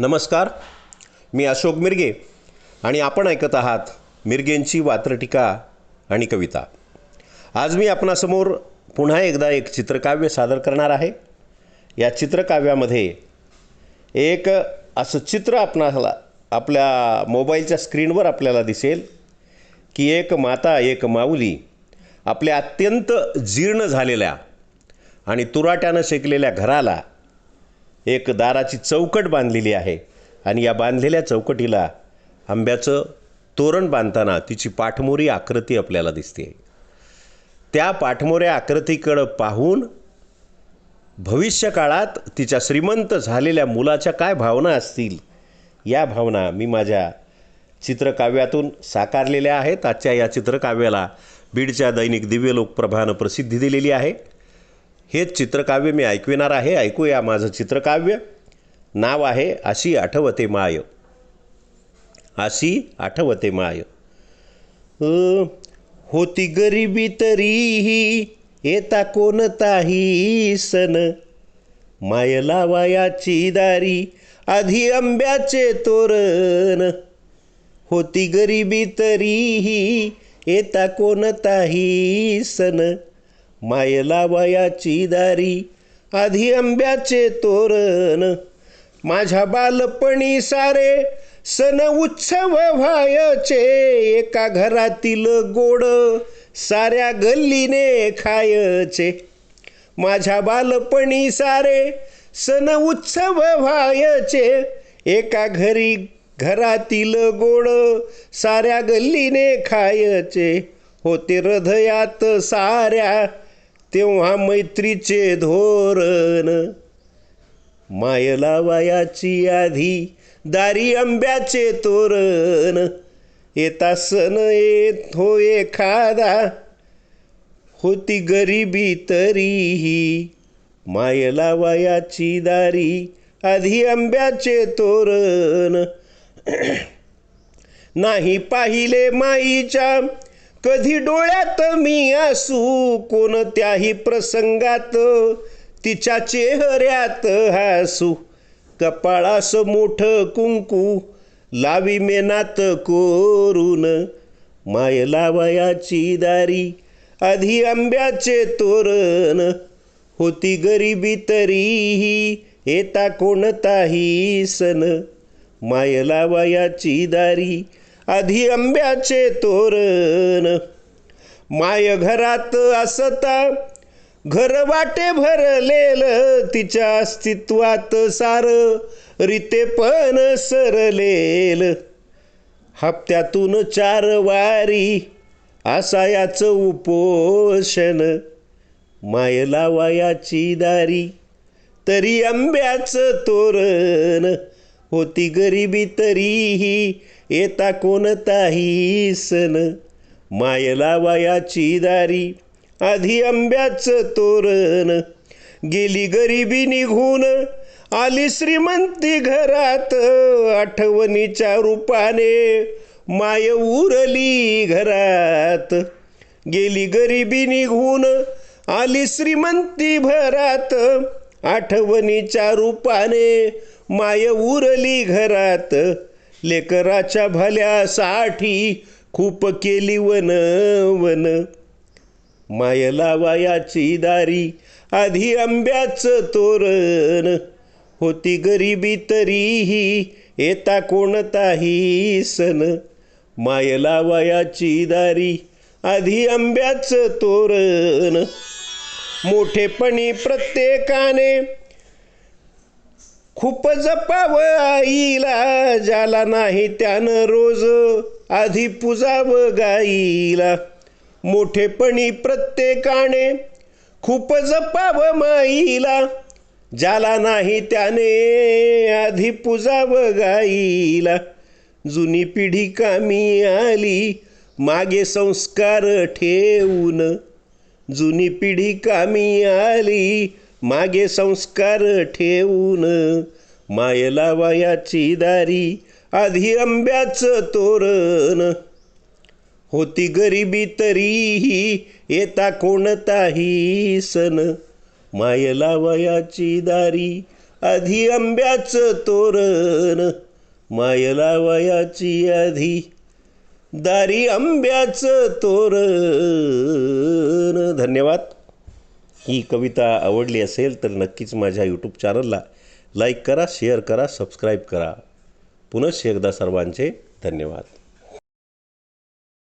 नमस्कार मी अशोक मिरगे आणि आपण ऐकत आहात मिरगेंची वात्रटिका आणि कविता. आज मी आपणासमोर पुन्हा एकदा एक चित्रकाव्य सादर करणार आहे. या चित्रकाव्यामध्ये एक असं चित्र आपणाला आपल्या मोबाईलच्या स्क्रीनवर आपल्याला दिसेल की एक माता एक माऊली आपल्या अत्यंत जीर्ण झालेल्या आणि तुराट्यानं शेकलेल्या घराला एक दाराची चौकट बांधलेली आहे. आणि या बांधलेल्या चौकटीला आंब्याचं तोरण बांधताना तिची पाठमोरी आकृती आपल्याला दिसते. त्या पाठमोऱ्या आकृतीकडं पाहून भविष्यकाळात तिच्या श्रीमंत झालेल्या मुलाच्या काय भावना असतील या भावना मी माझ्या चित्रकाव्यातून साकारलेल्या आहेत. आजच्या या चित्रकाव्याला बीडच्या दैनिक दिव्य लोकप्रभानं प्रसिद्धी दिलेली आहे. हेच चित्रकाव्य मी ऐकविणार आहे. ऐकूया माझं चित्रकाव्य. नाव आहे अशी आठवते माय. अशी आठवते माय. होती गरिबी तरीही येता कोणताही सण. माय लावायाची दारी आधी आंब्याचे तोरण. होती गरिबी तरीही येता कोणताही सण. मायला वयाची दारी आधी आंब्याचे तोरण. माझ्या बालपणी सारे सण उत्सव व्हायचे. एका घरातील गोड साऱ्या गल्लीने खायचे. माझ्या बालपणी सारे सण उत्सव व्हायचे. एका घरी घरातील गोड साऱ्या गल्लीने खायचे. होते हृदयात साऱ्या तेव्हा मैत्रीचे धोरण. माय लावायाची आधी दारी आंब्याचे तोरण. येता सण येत हो एखादा. होती गरिबी तरीही. माय लावायाची दारी आधी आंब्याचे तोरण. नाही पाहिले माईच्या कधी डोळ्यात मी असू कोणत्याही प्रसंगात तिच्या चेहऱ्यात हसू कपाळास मोठं कुंकू लावी मेनात कोरून माय लावयाची दारी आधी आंब्याचे तोरण होती गरिबी तरीही येता कोणताही सण माय लावयाची दारी आधी आंब्याचे तोरण माय घरात असता घर वाटे भरलेलं तिच्या अस्तित्वात सार रिते पण सरलेल. हप्त्यातून चार वारी असा याचं उपोषण माय लावायाची दारी तरी आंब्याचं तोरण होती गरिबी तरीही येता कोणताही सण माय लावायाची दारी आधी आंब्याचं तोरण. गेली गरिबी निघून आली श्रीमंती घरात आठवणीच्या रूपाने माय उरली घरात. गेली गरिबी निघून आली श्रीमंती भरात आठवणीच्या रूपाने माय उरली घरात. लेकराच्या भल्यासाठी खूप केली वन वन माय लावायाची दारी आधी आंब्याचं तोरण. होती गरिबी तरीही येता कोणताही सण. माय लावायाची दारी आधी आंब्याचं तोरण. मोठेपणी प्रत्येकाने. खूप जपाव आईला ज्याला नाही त्यानं रोज आधी पुजाव गाईला. मोठेपणी प्रत्येकाने खूप जपाव माईला ज्याला नाही त्याने आधी पुजाव गाईला. जुनी पिढी कामी आली मागे संस्कार ठेवून जुनी पिढी कामी आली मागे संस्कार ठेवून मायला वयाची दारी आधी आंब्याचं तोरण. होती गरिबी तरीही येता कोणताही सण. मायला वयाची दारी आधी आंब्याचं तोरण. मायला वयाची आधी दारी आंब्याचं तोरण. धन्यवाद. ही कविता आवडली असेल तर नक्कीच माझ्या यूट्यूब चॅनलला लाईक करा शेअर करा सबस्क्राईब करा. पुनश्च एकदा सर्वांचे धन्यवाद.